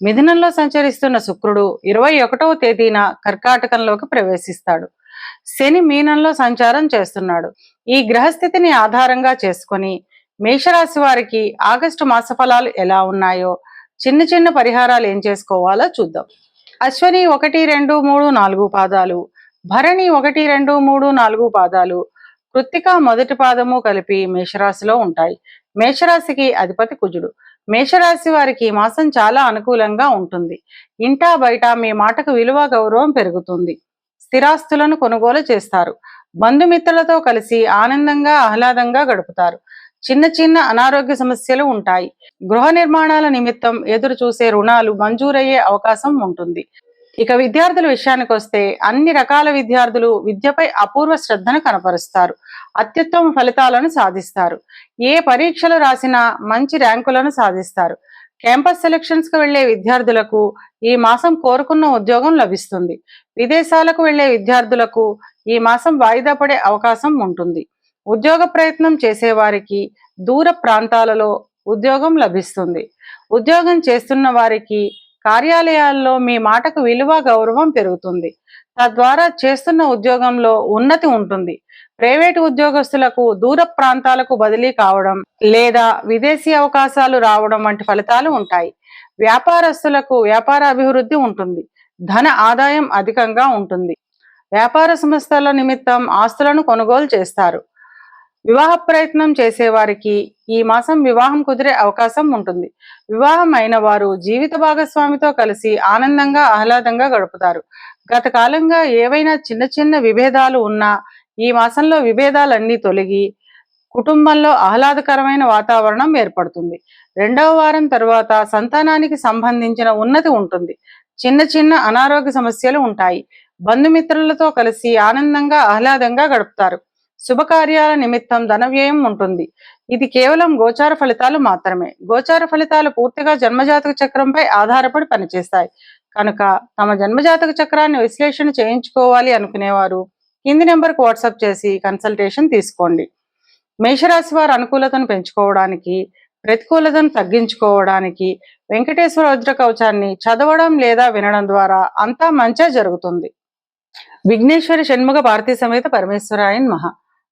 మిథునంలో సంచరిస్తున్న శుక్రుడు ఇరవై ఒకటవ తేదీన కర్కాటకంలోకి ప్రవేశిస్తాడు. శని మీనంలో సంచారం చేస్తున్నాడు. ఈ గ్రహస్థితిని ఆధారంగా చేసుకొని మేషరాశి వారికి ఆగస్టు మాస ఫలాలు ఎలా ఉన్నాయో చిన్న చిన్న పరిహారాలు ఏం చేసుకోవాలో చూద్దాం. అశ్వని ఒకటి రెండు మూడు నాలుగు పాదాలు భరణి ఒకటి రెండు మూడు నాలుగు పాదాలు కృత్తిక మొదటి పాదము కలిపి మేషరాశిలో ఉంటాయి. మేషరాశికి అధిపతి కుజుడు. మేషరాశి వారికి ఈ మాసం చాలా అనుకూలంగా ఉంటుంది. ఇంటా బయట మీ మాటకు విలువ గౌరవం పెరుగుతుంది. స్థిరాస్తులను కొనుగోలు చేస్తారు. బంధుమిత్రులతో కలిసి ఆనందంగా ఆహ్లాదంగా గడుపుతారు. చిన్న చిన్న అనారోగ్య సమస్యలు ఉంటాయి. గృహ నిర్మాణాల నిమిత్తం ఎదురు చూసే రుణాలు మంజూరయ్యే అవకాశం ఉంటుంది. ఇక విద్యార్థుల విషయానికి వస్తే అన్ని రకాల విద్యార్థులు విద్యపై అపూర్వ శ్రద్ధను కనపరుస్తారు. అత్యుత్తమ ఫలితాలను సాధిస్తారు. ఏ పరీక్షలు రాసినా మంచి ర్యాంకులను సాధిస్తారు. క్యాంపస్ సెలక్షన్స్కు వెళ్ళే విద్యార్థులకు ఈ మాసం కోరుకున్న ఉద్యోగం లభిస్తుంది. విదేశాలకు వెళ్ళే విద్యార్థులకు ఈ మాసం వాయిదా పడే అవకాశం ఉంటుంది. ఉద్యోగ ప్రయత్నం చేసేవారికి దూర ప్రాంతాలలో ఉద్యోగం లభిస్తుంది. ఉద్యోగం చేస్తున్న వారికి కార్యాలయాల్లో మీ మాటకు విలువ గౌరవం పెరుగుతుంది. తద్వారా చేస్తున్న ఉద్యోగంలో ఉన్నతి ఉంటుంది. ప్రైవేటు ఉద్యోగస్తులకు దూర ప్రాంతాలకు బదిలీ కావడం లేదా విదేశీ అవకాశాలు రావడం వంటి ఫలితాలు ఉంటాయి. వ్యాపారస్తులకు వ్యాపార అభివృద్ధి ఉంటుంది. ధన ఆదాయం అధికంగా ఉంటుంది. వ్యాపార సంస్థల నిమిత్తం ఆస్తులను కొనుగోలు చేస్తారు. వివాహ ప్రయత్నం చేసేవారికి ఈ మాసం వివాహం కుదిరే అవకాశం ఉంటుంది. వివాహం అయిన వారు జీవిత భాగస్వామితో కలిసి ఆనందంగా ఆహ్లాదంగా గడుపుతారు. గత కాలంగా ఏవైనా చిన్న చిన్న విభేదాలు ఉన్నా ఈ మాసంలో విభేదాలన్నీ తొలగి కుటుంబంలో ఆహ్లాదకరమైన వాతావరణం ఏర్పడుతుంది. రెండవ వారం తర్వాత సంతానానికి సంబంధించిన ఉన్నతి ఉంటుంది. చిన్న చిన్న అనారోగ్య సమస్యలు ఉంటాయి. బంధుమిత్రులతో కలిసి ఆనందంగా ఆహ్లాదంగా గడుపుతారు. శుభకార్యాల నిమిత్తం ధన వ్యయం ఉంటుంది. ఇది కేవలం గోచార ఫలితాలు మాత్రమే. గోచార ఫలితాలు పూర్తిగా జన్మజాతక చక్రంపై ఆధారపడి పనిచేస్తాయి. కనుక తమ జన్మజాతక చక్రాన్ని విశ్లేషణ చేయించుకోవాలి అనుకునేవారు కింది నెంబర్కు వాట్సాప్ చేసి కన్సల్టేషన్ తీసుకోండి. మేషరాశి వారి అనుకూలతను పెంచుకోవడానికి ప్రతికూలతను తగ్గించుకోవడానికి వెంకటేశ్వర వజ్ర కవచాన్ని చదవడం లేదా వినడం ద్వారా అంతా మంచే జరుగుతుంది. విఘ్నేశ్వరి షణ్ముఖ భారతీ సమేత పరమేశ్వరాయన్ మహా.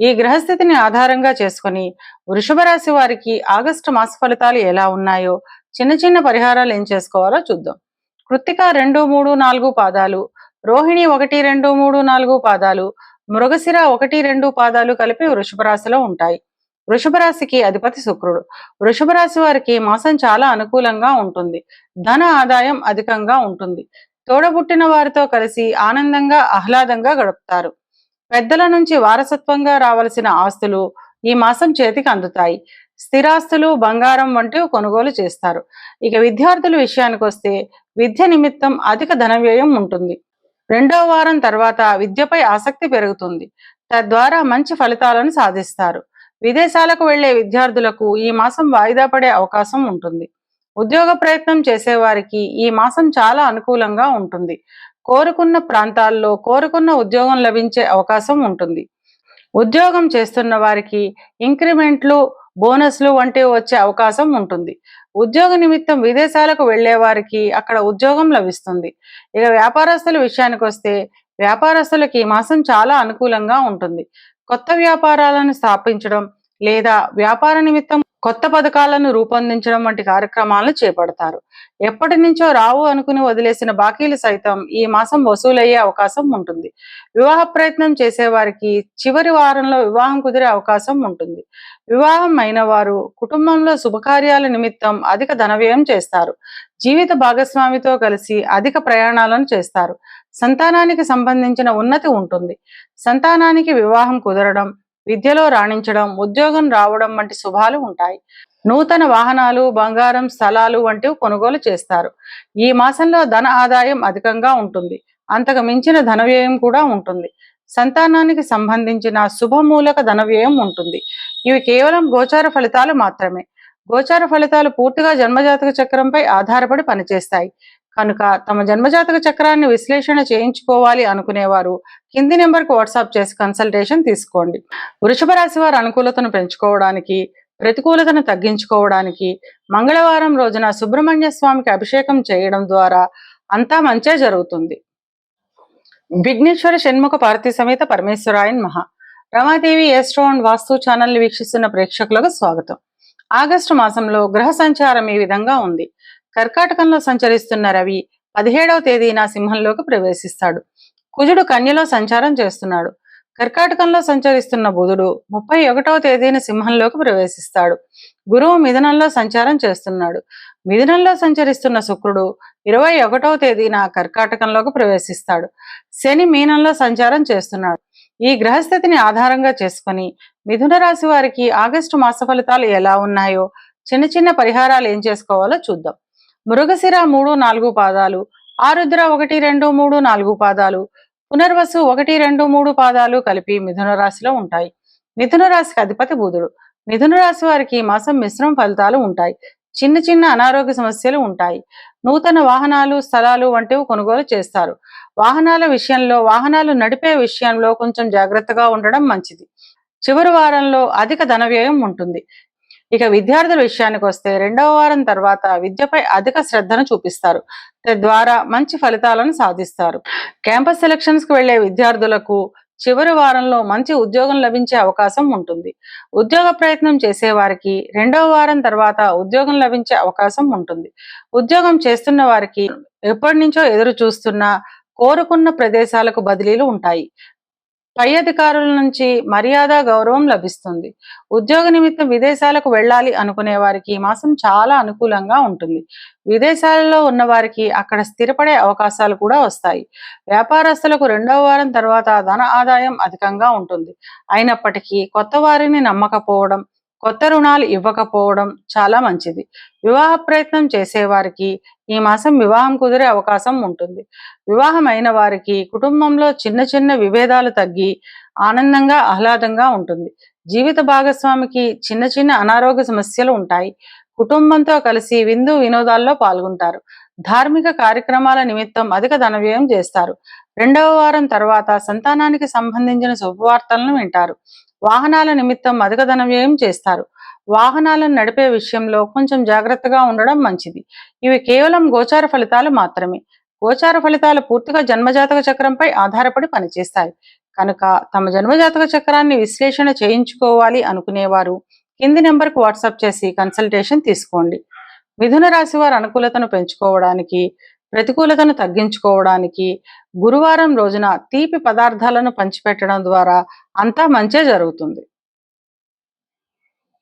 ఈ గ్రహస్థితిని ఆధారంగా చేసుకుని వృషభ రాశి వారికి ఆగస్టు మాస ఫలితాలు ఎలా ఉన్నాయో చిన్న చిన్న పరిహారాలు ఏం చేసుకోవాలో చూద్దాం. కృత్తిక రెండు మూడు నాలుగు పాదాలు రోహిణి ఒకటి రెండు మూడు నాలుగు పాదాలు మృగశిర ఒకటి రెండు పాదాలు కలిపి వృషభ రాశిలో ఉంటాయి. వృషభ రాశికి అధిపతి శుక్రుడు. వృషభ రాశి వారికి మాసం చాలా అనుకూలంగా ఉంటుంది. ధన ఆదాయం అధికంగా ఉంటుంది. తోడబుట్టిన వారితో కలిసి ఆనందంగా ఆహ్లాదంగా గడుపుతారు. పెద్దల నుంచి వారసత్వంగా రావలసిన ఆస్తులు ఈ మాసం చేతికి అందుతాయి. స్థిరాస్తులు బంగారం వంటివి కొనుగోలు చేస్తారు. ఇక విద్యార్థుల విషయానికి వస్తే విద్య నిమిత్తం అధిక ధన వ్యయం ఉంటుంది. రెండవ వారం తర్వాత విద్యపై ఆసక్తి పెరుగుతుంది. తద్వారా మంచి ఫలితాలను సాధిస్తారు. విదేశాలకు వెళ్ళే విద్యార్థులకు ఈ మాసం వాయిదా పడే అవకాశం ఉంటుంది. ఉద్యోగ ప్రయత్నం చేసేవారికి ఈ మాసం చాలా అనుకూలంగా ఉంటుంది. కోరుకున్న ప్రాంతాల్లో కోరుకున్న ఉద్యోగం లభించే అవకాశం ఉంటుంది. ఉద్యోగం చేస్తున్న వారికి ఇంక్రిమెంట్లు బోనస్లు వంటివి వచ్చే అవకాశం ఉంటుంది. ఉద్యోగ నిమిత్తం విదేశాలకు వెళ్ళే వారికి అక్కడ ఉద్యోగం లభిస్తుంది. ఇక వ్యాపారస్తుల విషయానికి వస్తే వ్యాపారస్తులకి ఈ మాసం చాలా అనుకూలంగా ఉంటుంది. కొత్త వ్యాపారాలను స్థాపించడం లేదా వ్యాపార నిమిత్తం కొత్త పథకాలను రూపొందించడం వంటి కార్యక్రమాలను చేపడతారు. ఎప్పటి నుంచో రావు అనుకుని వదిలేసిన బాకీలు సైతం ఈ మాసం వసూలయ్యే అవకాశం ఉంటుంది. వివాహ ప్రయత్నం చేసేవారికి చివరి వారంలో వివాహం కుదిరే అవకాశం ఉంటుంది. వివాహం అయిన వారు కుటుంబంలో శుభకార్యాల నిమిత్తం అధిక ధన వ్యయం చేస్తారు. జీవిత భాగస్వామితో కలిసి అధిక ప్రయాణాలను చేస్తారు. సంతానానికి సంబంధించిన ఉన్నతి ఉంటుంది. సంతానానికి వివాహం కుదరడం విద్యలో రాణించడం ఉద్యోగం రావడం వంటి శుభాలు ఉంటాయి. నూతన వాహనాలు బంగారం స్థలాలు వంటివి కొనుగోలు చేస్తారు. ఈ మాసంలో ధన ఆదాయం అధికంగా ఉంటుంది. అంతకు మించిన ధన వ్యయం కూడా ఉంటుంది. సంతానానికి సంబంధించిన శుభమూలక ధన వ్యయం ఉంటుంది. ఇవి కేవలం గోచార ఫలితాలు మాత్రమే. గోచార ఫలితాలు పూర్తిగా జన్మజాతక చక్రంపై ఆధారపడి పనిచేస్తాయి. కనుక తమ జన్మజాతక చక్రాన్ని విశ్లేషణ చేయించుకోవాలి అనుకునేవారు కింది నెంబర్కి వాట్సాప్ చేసి కన్సల్టేషన్ తీసుకోండి. వృషభ రాశి వారి అనుకూలతను పెంచుకోవడానికి ప్రతికూలతను తగ్గించుకోవడానికి మంగళవారం రోజున సుబ్రహ్మణ్య స్వామికి అభిషేకం చేయడం ద్వారా అంతా మంచే జరుగుతుంది. విఘ్నేశ్వర షణ్ముఖ పార్వతీ సమేత పరమేశ్వరాయన్ మహా రమాదేవి ఎస్ట్రో అండ్ వాస్తు ఛానల్ని వీక్షిస్తున్న ప్రేక్షకులకు స్వాగతం. ఆగస్టు మాసంలో గ్రహ సంచారం ఈ విధంగా ఉంది. కర్కాటకంలో సంచరిస్తున్న రవి పదిహేడవ తేదీన సింహంలోకి ప్రవేశిస్తాడు. కుజుడు కన్యలో సంచారం చేస్తున్నాడు. కర్కాటకంలో సంచరిస్తున్న బుధుడు ముప్పై ఒకటవ తేదీన సింహంలోకి ప్రవేశిస్తాడు. గురువు మిథునంలో సంచారం చేస్తున్నాడు. మిథునంలో సంచరిస్తున్న శుక్రుడు ఇరవై ఒకటవ తేదీన కర్కాటకంలోకి ప్రవేశిస్తాడు. శని మీనంలో సంచారం చేస్తున్నాడు. ఈ గ్రహస్థితిని ఆధారంగా చేసుకుని మిథున రాశి వారికి ఆగస్టు మాస ఫలితాలు ఎలా ఉన్నాయో చిన్న చిన్న పరిహారాలు ఏం చేసుకోవాలో చూద్దాం. మృగశిర మూడు నాలుగు పాదాలు. ఆరుద్ర ఒకటి రెండు మూడు నాలుగు పాదాలు. పునర్వసు ఒకటి రెండు మూడు పాదాలు కలిపి మిథున రాశిలో ఉంటాయి. మిథున రాశికి అధిపతి బుధుడు. మిథున రాశి వారికి ఈ మాసం మిశ్రమ ఫలితాలు ఉంటాయి. చిన్న చిన్న అనారోగ్య సమస్యలు ఉంటాయి. నూతన వాహనాలు స్థలాలు వంటివి కొనుగోలు చేస్తారు. వాహనాల విషయంలో వాహనాలు నడిపే విషయంలో కొంచెం జాగ్రత్తగా ఉండడం మంచిది. చివరి వారంలో అధిక ధన వ్యయం ఉంటుంది. ఇక విద్యార్థుల విషయానికి వస్తే రెండవ వారం తర్వాత విద్యపై అధిక శ్రద్ధను చూపిస్తారు. తద్వారా మంచి ఫలితాలను సాధిస్తారు. క్యాంపస్ సెలక్షన్స్కు వెళ్ళే విద్యార్థులకు చివరి వారంలో మంచి ఉద్యోగం లభించే అవకాశం ఉంటుంది. ఉద్యోగ ప్రయత్నం చేసేవారికి రెండవ వారం తర్వాత ఉద్యోగం లభించే అవకాశం ఉంటుంది. ఉద్యోగం చేస్తున్న వారికి ఎప్పటి నుంచో ఎదురు చూస్తున్న కోరుకున్న ప్రదేశాలకు బదిలీలు ఉంటాయి. పై అధికారుల నుంచి మర్యాద గౌరవం లభిస్తుంది. ఉద్యోగ నిమిత్తం విదేశాలకు వెళ్ళాలి అనుకునే వారికి ఈ మాసం చాలా అనుకూలంగా ఉంటుంది. విదేశాలలో ఉన్న వారికి అక్కడ స్థిరపడే అవకాశాలు కూడా వస్తాయి. వ్యాపారస్తులకు రెండవ వారం తర్వాత ధన ఆదాయం అధికంగా ఉంటుంది. అయినప్పటికీ కొత్త వారిని నమ్మకపోవడం కొత్త రుణాలు ఇవ్వకపోవడం చాలా మంచిది. వివాహ ప్రయత్నం చేసేవారికి ఈ మాసం వివాహం కుదిరే అవకాశం ఉంటుంది. వివాహం అయిన వారికి కుటుంబంలో చిన్న చిన్న విభేదాలు తగ్గి ఆనందంగా ఆహ్లాదంగా ఉంటుంది. జీవిత భాగస్వామికి చిన్న చిన్న అనారోగ్య సమస్యలు ఉంటాయి. కుటుంబంతో కలిసి విందు వినోదాల్లో పాల్గొంటారు. ధార్మిక కార్యక్రమాల నిమిత్తం అధిక ధన వ్యయం చేస్తారు. రెండవ వారం తర్వాత సంతానానికి సంబంధించిన శుభవార్తలను వింటారు. వాహనాల నిమిత్తం అధిక ధన వ్యయం చేస్తారు. వాహనాలను నడిపే విషయంలో కొంచెం జాగ్రత్తగా ఉండడం మంచిది. ఇవి కేవలం గోచార ఫలితాలు మాత్రమే. గోచార ఫలితాలు పూర్తిగా జన్మజాతక చక్రంపై ఆధారపడి పనిచేస్తాయి. కనుక తమ జన్మజాతక చక్రాన్ని విశ్లేషణ చేయించుకోవాలి అనుకునేవారు కింది నెంబర్కు వాట్సాప్ చేసి కన్సల్టేషన్ తీసుకోండి. మిథున రాశి వారు అనుకూలతను పెంచుకోవడానికి ప్రతికూలతను తగ్గించుకోవడానికి గురువారం రోజున తీపి పదార్థాలను పంచిపెట్టడం ద్వారా అంతా మంచే జరుగుతుంది.